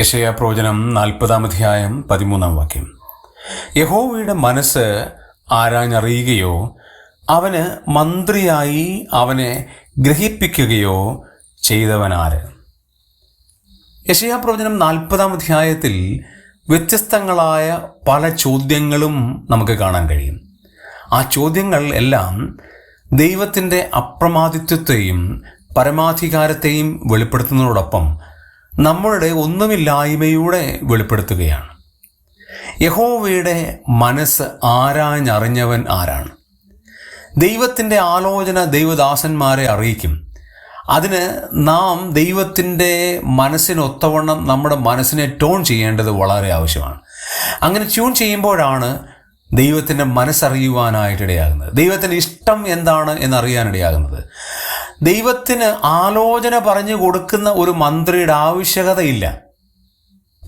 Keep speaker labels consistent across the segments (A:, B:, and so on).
A: യശയ പ്രവചനം നാൽപ്പതാം അധ്യായം പതിമൂന്നാം വാക്യം. യഹോവയുടെ മനസ്സ് ആരാഞ്ഞറിയുകയോ അവന് മന്ത്രിയായി അവനെ ഗ്രഹിപ്പിക്കുകയോ ചെയ്തവനാര് യശയാ പ്രവചനം നാൽപ്പതാം അധ്യായത്തിൽ വ്യത്യസ്തങ്ങളായ പല ചോദ്യങ്ങളും നമുക്ക് കാണാൻ കഴിയും. ആ ചോദ്യങ്ങൾ എല്ലാം ദൈവത്തിന്റെ അപ്രമാദിത്വത്തെയും പരമാധികാരത്തെയും വെളിപ്പെടുത്തുന്നതോടൊപ്പം നമ്മളുടെ ഒന്നുമില്ലായ്മയുടെ വെളിപ്പെടുത്തുകയാണ്. യഹോവയുടെ മനസ്സ് ആരാഞ്ഞറിഞ്ഞവൻ ആരാണ്? ദൈവത്തിന്റെ ആലോചന ദൈവദാസന്മാരെ അറിയിക്കും. അതിന് നാം ദൈവത്തിന്റെ മനസ്സിനൊത്തവണ്ണം നമ്മുടെ മനസ്സിനെ ട്യൂൺ ചെയ്യേണ്ടത് വളരെ ആവശ്യമാണ്. അങ്ങനെ ട്യൂൺ ചെയ്യുമ്പോഴാണ് ദൈവത്തിന്റെ മനസ്സറിയുവാനായിട്ടിടയാകുന്നത്. ദൈവത്തിന്റെ ഇഷ്ടം എന്താണ് എന്നറിയാനിടയാകുന്നത്. ദൈവത്തിന് ആലോചന പറഞ്ഞു കൊടുക്കുന്ന ഒരു മന്ത്രിയുടെ ആവശ്യകതയില്ല.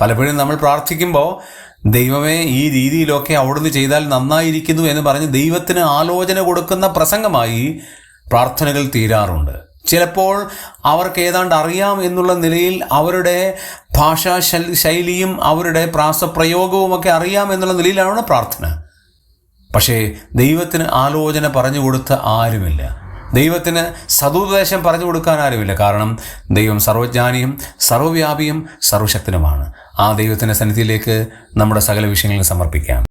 A: പലപ്പോഴും നമ്മൾ പ്രാർത്ഥിക്കുമ്പോൾ ദൈവമേ ഈ രീതിയിലൊക്കെ അവിടുന്ന് ചെയ്താൽ നന്നായിരിക്കുന്നു എന്ന് പറഞ്ഞ് ദൈവത്തിന് ആലോചന കൊടുക്കുന്ന പ്രസംഗമായി പ്രാർത്ഥനകൾ തീരാറുണ്ട്. ചിലപ്പോൾ അവർക്ക് ഏതാണ്ട് അറിയാം എന്നുള്ള നിലയിൽ അവരുടെ ഭാഷാ ശൈലിയും അവരുടെ പ്രാസപ്രയോഗവും ഒക്കെ അറിയാം എന്നുള്ള നിലയിലാണ് പ്രാർത്ഥന. പക്ഷേ ദൈവത്തിന് ആലോചന പറഞ്ഞു കൊടുത്ത ആരുമില്ല. ദൈവത്തിന് സതുപദേശം പറഞ്ഞു കൊടുക്കാൻ ആരുമില്ല. കാരണം ദൈവം സർവജ്ഞാനിയും സർവവ്യാപിയും സർവശക്തനുമാണ്. ആ ദൈവത്തിന്റെ സന്നിധിയിലേക്ക് നമ്മുടെ സകല വിഷയങ്ങളും സമർപ്പിക്കാം.